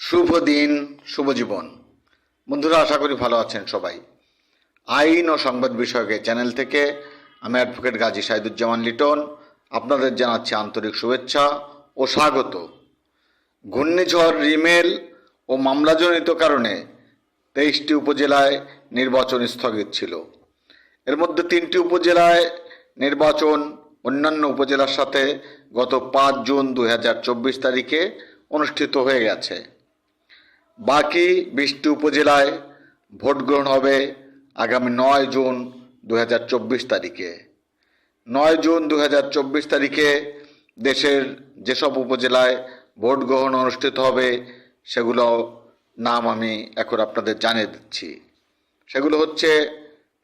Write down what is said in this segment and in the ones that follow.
শুভ দিন, শুভ জীবন। বন্ধুরা, আশা করি ভালো আছেন সবাই। আইন ও সংবাদ বিষয়ক এই চ্যানেল থেকে আমি অ্যাডভোকেট গাজী সাইদুজ্জামান লিটন। আপনাদের জানাচ্ছি আন্তরিক শুভেচ্ছা ও স্বাগত। ঘূর্ণিঝড়, রিমেল ও মামলাজনিত কারণে তেইশটি উপজেলায় নির্বাচন স্থগিত ছিল। এর মধ্যে তিনটি উপজেলায় নির্বাচন, অন্যান্য উপজেলার সাথে গত পাঁচ জুন দু হাজার চব্বিশ তারিখে অনুষ্ঠিত হয়ে গেছে। বাকি বিশটি উপজেলায় ভোট গ্রহণ হবে আগামী নয় জুন দু হাজার চব্বিশ তারিখে। নয় জুন দু হাজার চব্বিশ তারিখে দেশের যেসব উপজেলায় ভোট গ্রহণ অনুষ্ঠিত হবে, সেগুলো নাম আমি এখন আপনাদের জানিয়ে দিচ্ছি। সেগুলো হচ্ছে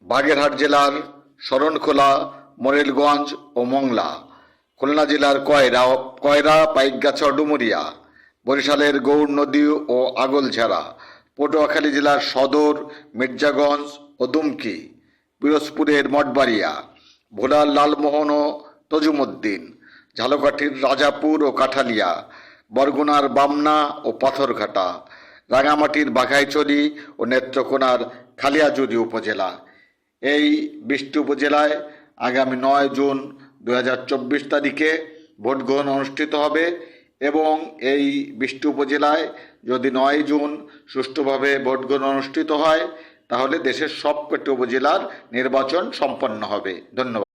বাগেরহাট জেলার শরণখোলা, মোরেলগঞ্জ ও মংলা, খুলনা জেলার কয়রা কয়রা, পাইকগাছা ডুমুরিয়া বরিশালের গৌর নদী ও আগলঝাড়া পটুয়াখালী জেলার সদর, মির্জাগঞ্জ ও দুমকি, পিরোজপুরের মঠবাড়িয়া, ভোলার লালমোহন ও তজুমুদ্দিন, ঝালকাঠির রাজাপুর ও কাঠালিয়া, বরগুনার বামনা ও পাথরঘাটা, রাঙামাটির বাঘাইচড়ি ও নেত্রকোনার খালিয়াজুরি উপজেলা। এই বিশটি উপজেলায় আগামী নয় জুন দু হাজার চব্বিশ তারিখে ভোট গ্রহণ অনুষ্ঠিত হবে। এবং এই বিষ্ণু উপজেলায় যদি নয় জুন সুষ্ঠুভাবে ভোট গ্রহণ অনুষ্ঠিত হয়, তাহলে দেশের সবকটি উপজেলার নির্বাচন সম্পন্ন হবে। ধন্যবাদ।